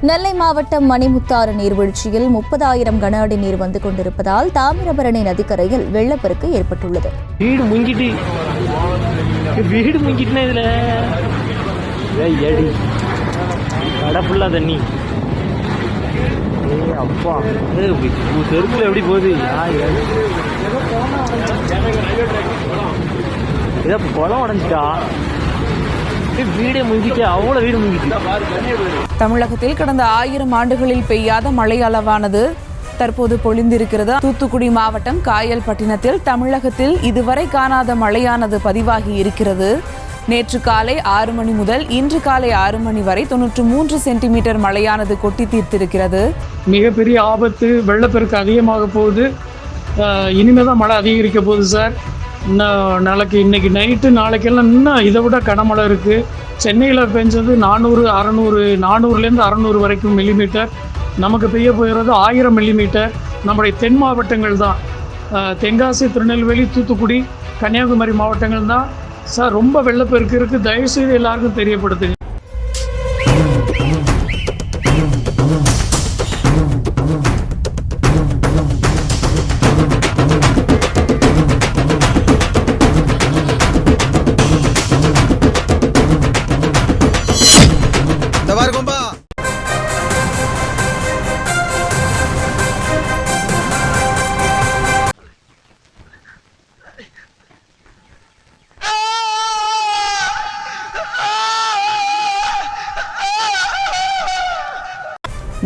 நெல்லை மாவட்டம் மணிமுத்தாறு நீர்வீழ்ச்சியில் முப்பதாயிரம் கன அடி நீர் வந்து கொண்டிருப்பதால் தாமிரபரணி நதிக்கரையில் வெள்ளப்பெருக்கு ஏற்பட்டுள்ளது. வீடு முங்கிட்டு. வீடு முங்கிட்டுனா இதுல? ஏய், தண்ணி. அப்பா. தெருக்குள்ள எப்படி போகுது? யா, குளம் உடஞ்சிட்டா. ஏய், வீடே முங்கிட்டு அவ்வளோ வீடு முங்கிட்டு. தமிழகத்தில் கடந்த ஆயிரம் ஆண்டுகளில் பெய்யாத மழை அளவானது தற்போது பொழிந்திருக்கிறது. தூத்துக்குடி மாவட்டம் காயல்பட்டினத்தில் தமிழகத்தில் இதுவரை காணாத மழையானது பதிவாகி இருக்கிறது. நேற்று காலை ஆறு மணி முதல் இன்று காலை ஆறு மணி வரை தொன்னூற்று மூன்று சென்டிமீட்டர் மழையானது கொட்டி தீர்த்திருக்கிறது. மிகப்பெரிய ஆபத்து வெள்ளப்பெருக்கு அதிகமாக போகுது. அஹ் இனிமே தான் மழை அதிகரிக்க போகுது சார். இன்னும் நாளைக்கு இன்னைக்கு நைட்டு நாளைக்கெல்லாம் இன்னும் இதை விட கனமழை இருக்குது சென்னையில் பெஞ்சது நானூறு அறநூறு நானூறுலேருந்து அறநூறு வரைக்கும் மில்லிமீட்டர் நமக்கு பெய்ய போகிறது ஆயிரம் மில்லிமீட்டர் நம்முடைய தென் மாவட்டங்கள் தான். தென்காசி திருநெல்வேலி தூத்துக்குடி கன்னியாகுமரி மாவட்டங்கள் தான். சார் ரொம்ப வெள்ளப்பெருக்கு இருக்குது தயவுசெய்து எல்லாருக்கும் தெரியப்படுத்துங்க.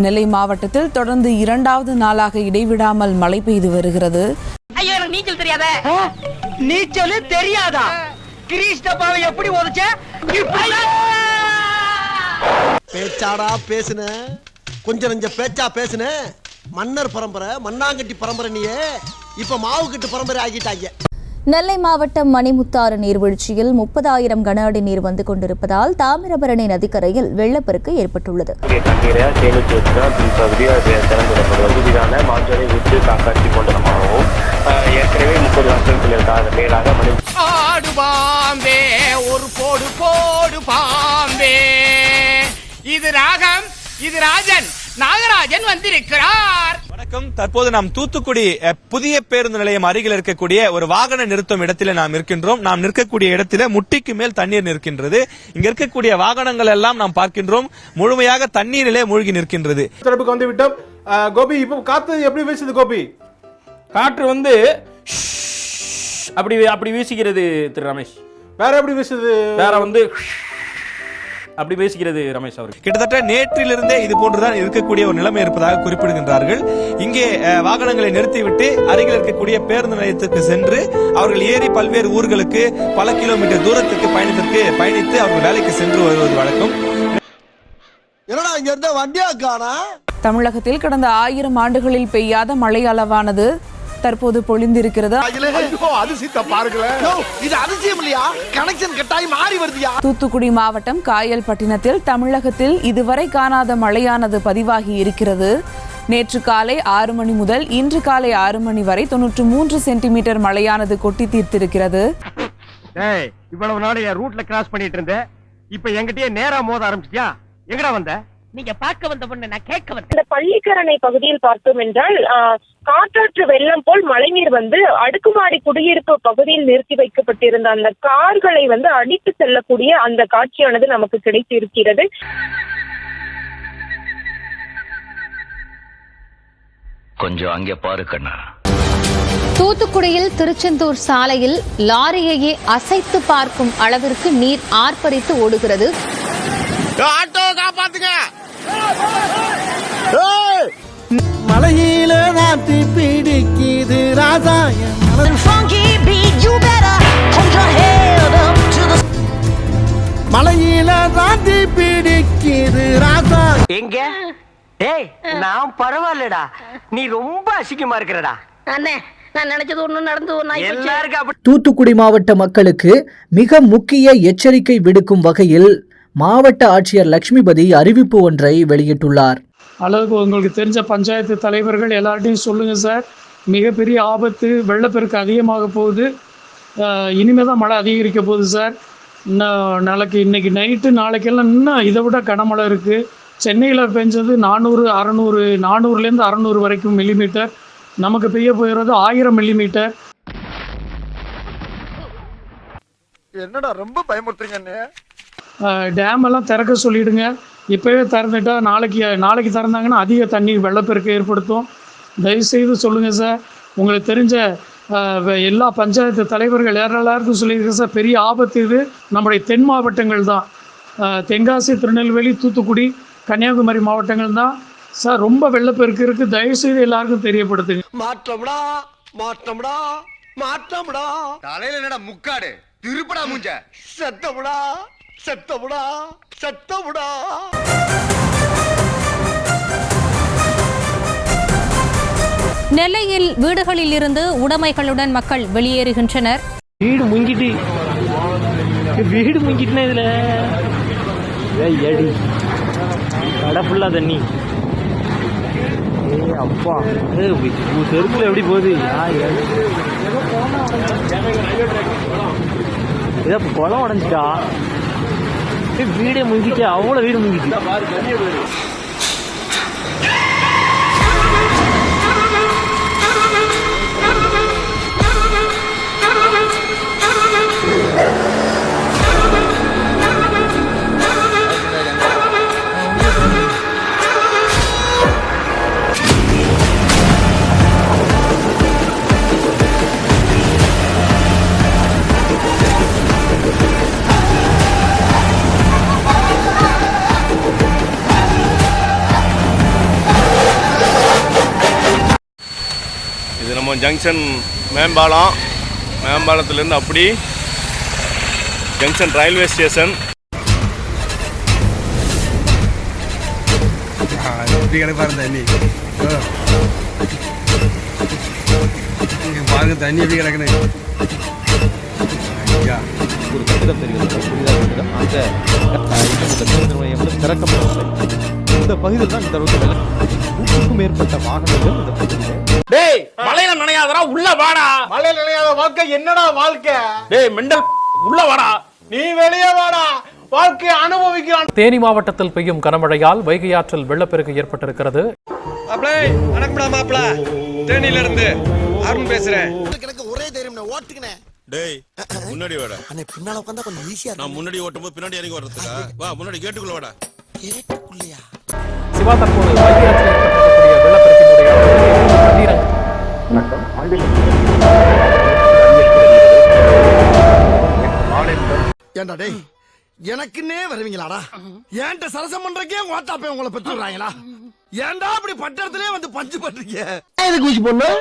நெல்லை மாவட்டத்தில் தொடர்ந்து இரண்டாவது நாளாக இடைவிடாமல் மழை பெய்து வருகிறது. ஐயோ எனக்கு நீச்சல் தெரியாத. நீச்சல் தெரியாதா? கிரீஷ் டப்பாவை எப்படி உதச்ச? பேச்சாடா பேசுன. கொஞ்சம் நெஞ்ச பேச்சா பேசுன. மன்னர் பரம்பரை மண்ணாங்கட்டி பரம்பரை நீயே. இப்ப மாவு கட்டு பரம்பரை ஆகிட்டாங்க. நெல்லை மாவட்டம் மணிமுத்தாறு நீர்வீழ்ச்சியில் முப்பதாயிரம் கன அடி நீர் வந்து கொண்டிருப்பதால் தாமிரபரணி நதிக்கரையில் வெள்ளப்பெருக்கு ஏற்பட்டுள்ளது. ஏற்கனவே முப்பது வருஷங்களுக்கு மேலாக ஆடு பாம்பே ஒரு போடு போடு பாம்பே. இது ராகம் இது ராஜன் நாகராஜன் வந்திருக்கிறார். வணக்கம். தற்போது நாம் தூத்துக்குடி புதிய பேருந்து நிலையம் அருகில் இருக்கக்கூடிய ஒரு வாகன நிறுத்தும் இடத்தில நாம் இருக்கின்றோம். நாம் நிற்கக்கூடிய இடத்தில முட்டிக்கு மேல் தண்ணீர் நிற்கின்றது. இங்க இருக்கக்கூடிய வாகனங்கள் எல்லாம் நாம் பார்க்கின்றோம். முழுமையாக தண்ணீரிலே மூழ்கி நிற்கின்றது. தரப்புக்கு வந்து விட்டோம் கோபி இப்போ காத்து எப்படி வீசுது கோபி? காற்று வந்து அப்படி அப்படி வீசுகிறது திரு ரமேஷ். வேற எப்படி வீசுது? வேற வந்து அப்படி வீசுகிறது ரமேஷ் அவருக்கு கிட்டத்தட்ட நேற்றிலிருந்தே இது போன்றுதான் இருக்கக்கூடிய ஒரு நிலைமை இருப்பதாக குறிப்பிடுகின்றார்கள். இங்கே வாகனங்களை நிறுத்திவிட்டு அருகில் இருக்கக்கூடிய பேருந்து நிலையத்துக்கு சென்று அவர்கள் ஏறி பல்வேறு ஊர்களுக்கு பல கிலோமீட்டர் தூரத்துக்கு பயணத்திற்கு பயணித்து அவர்கள் வேலைக்கு சென்று வருவது வழக்கம். என்னடா இங்க இருந்த வண்டியா காணா? தமிழகத்தில் கடந்த ஆயிரம் ஆண்டுகளில் பெய்யாத மழை அளவானது தற்போது பொழிந்திருக்கிறது? அதிசயத்தை பாருங்களேன் இது அதிசயம் இல்லையா? கனெக்ஷன் கட்டாயி மாறி வருதியா? தூத்துக்குடி மாவட்டம் காயல்பட்டினத்தில் தமிழகத்தில் இதுவரை காணாத மழையானது பதிவாகி இருக்கிறது. நேற்று காலை ஆறு மணி முதல் இன்று காலை ஆறு மணி வரை தொன்னூற்று மூன்று சென்டிமீட்டர் மழையானது கொட்டி தீர்த்திருக்கிறது. இவ்வளவு நாள் ரூட்ல கிராஸ் பண்ணிட்டு இருந்தேன் இப்ப என்கிட்டயே நேரா மோத ஆரம்பிச்சிட்டியா? எங்கடா வந்த? நீங்க பார்க்க வந்த பொண்ணு நான் கேட்க வந்தேன். இந்த பள்ளிக்கரணை பகுதியில் பார்த்தோம் என்றால் காற்றாற்று வெள்ளம் போல் மழைநீர் வந்து அடுக்குமாடி குடியிருப்பு பகுதியில் நிறுத்தி வைக்கப்பட்டிருந்த அந்த கார்களை வந்து அடித்து செல்லக்கூடிய அந்த காட்சியானது நமக்கு கிடைத்திருக்கிறது. கொஞ்சம் அங்கே பாரு கண்ணா. தூத்துக்குடியில் திருச்செந்தூர் சாலையில் லாரியையே அசைத்து பார்க்கும் அளவிற்கு நீர் ஆர்ப்பரித்து ஓடுகிறது. ஆட்டோ காப்பாத்துங்க மலையில நாத்தி பிடிக்குது ராசாயம் மலையில நாத்தி பிடிக்குது ராசா எங்க? ஏய் நான் பரவாயில்லடா. நீ ரொம்ப அசிங்கமா இருக்கிறடா. அண்ணே நான் நினைச்சது ஒண்ணு நடந்து ஒண்ணு எல்லாருக்கும் அப்படி தூத்துக்குடி மாவட்ட மக்களுக்கு மிக முக்கிய எச்சரிக்கை விடுக்கும் வகையில் மாவட்ட ஆட்சியர் லட்சுமிபதி அறிவிப்பு ஒன்றை வெளியிட்டுள்ளார். அளவுக்கு உங்களுக்கு தெரிஞ்ச பஞ்சாயத்து தலைவர்கள் எல்லார்ட்டையும் சொல்லுங்கள் சார். மிகப்பெரிய ஆபத்து வெள்ளப்பெருக்கு அதிகமாக போகுது. அஹ் இனிமே தான் மழை அதிகரிக்க போகுது சார். இன்னும் நாளைக்கு இன்னைக்கு நைட்டு நாளைக்கெல்லாம் இன்னும் இதை விட கனமழை இருக்குது சென்னையில் பெஞ்சது நானூறு அறநூறு நானூறுலேருந்து அறநூறு வரைக்கும் மில்லிமீட்டர் நமக்கு பெய்ய போகிறது ஆயிரம் மில்லிமீட்டர் என்னடா ரொம்ப பயமுறுத்துறீங்க அண்ணே டேம் எல்லாம் திறக்க சொல்லிடுங்க. இப்போவே திறந்துட்டா நாளைக்கு நாளைக்கு திறந்தாங்கன்னா அதிக தண்ணீர் வெள்ளப்பெருக்கு ஏற்படுத்தும். தயவுசெய்து சொல்லுங்கள் சார். உங்களுக்கு தெரிஞ்ச எல்லா பஞ்சாயத்து தலைவர்கள் யார் எல்லாருக்கும் சொல்லியிருக்கேன் சார். பெரிய ஆபத்து இது. நம்முடைய தென் மாவட்டங்கள் தான். தென்காசி திருநெல்வேலி தூத்துக்குடி கன்னியாகுமரி மாவட்டங்கள் தான். சார் ரொம்ப வெள்ளப்பெருக்கு இருக்குது தயவுசெய்து எல்லாருக்கும் தெரியப்படுத்துங்க. மாற்றம்டா மாற்றம்டா மாற்றம்டா. தலையில என்னடா முக்காடு? திருப்படா மூஞ்ச. செத்தமுடா. செத்தமுடா செத்தமுடா நெல்லையில் வீடுகளில் இருந்து உடைமைகளுடன் மக்கள் வெளியேறுகின்றனர். வீடு முங்கிட்டு. வீடு முங்கிட்டுனா இதுல? கடை ஃபுல்லா தண்ணி. ஏய் அப்பா. தெருக்குள்ள எப்படி போகுது. ஏதோ குளம் உடஞ்சிட்டா. வீடே முங்கிச்சு அவ்வளோ வீடு முங்கிச்சு ஜங்ஷன் மேம்பாலம் மேம்பாலத்துலேருந்து அப்படி ஜங்ஷன் ரயில்வே ஸ்டேஷன். தண்ணி. பாருங்க தண்ணி எப்படி கிடக்குன்னு. ஒரு கட்டிடம் தெரிகிறது. புதிதாக கட்டிடம் அந்த இந்த பேருந்து நிலையம் வந்து திறக்கப்படவில்லை இந்த பகுதியில் தான் இந்த ரோட்டில் நூற்றுக்கும் மேற்பட்ட வாகனங்கள் இந்த பகுதியில் டேய் மலையில நனையாதடா உள்ள வாடா. மழை நிலையாத வாழ்க்கை என்னடா வாழ்க்கை? டேய் மெண்டல் உள்ள வாடா. நீ வெளியே வாடா. வாழ்க்கையை அனுபவிக்கிறான். தேனி மாவட்டத்தில் பெய்யும் கனமழையால் வைகை ஆற்றில் வெள்ளப்பெருக்கு ஏற்பட்டிருக்கிறது. மாப்பிளே வணக்கம்டா மாப்பிள. தேனியில இருந்து அருண் பேசுறேன். எனக்கு ஒரே தைரியம் நான் ஓட்டுக்கினேன். டேய் முன்னாடி வாடா. அண்ணே பின்னால உட்காந்தா கொஞ்சம் ஈஸியா நான் முன்னாடி ஓட்டும் போது பின்னாடி இறங்கி வர்றதுக்கா? வா முன்னாடி கேட்டுக்குள்ள வாடா. கேட்டுக்குள்ளையா? சிவா தற்போது ஆற்றில் ஏற்பட்டிருக்கக்கூடிய வெள்ளப்பெருக்கினுடைய ஏண்டா டேய் எனக்குன்னே வருவீங்களாடா? ஏன்ட்ட சரசம் பண்றக்கே ஓட்டாப்பே உங்களை பெற்றுறாங்களா ஏன்டா அப்படி பட்டத்திலே வந்து பஞ்சு பண்றீங்க? எதுக்கு ஊசி போடணும்.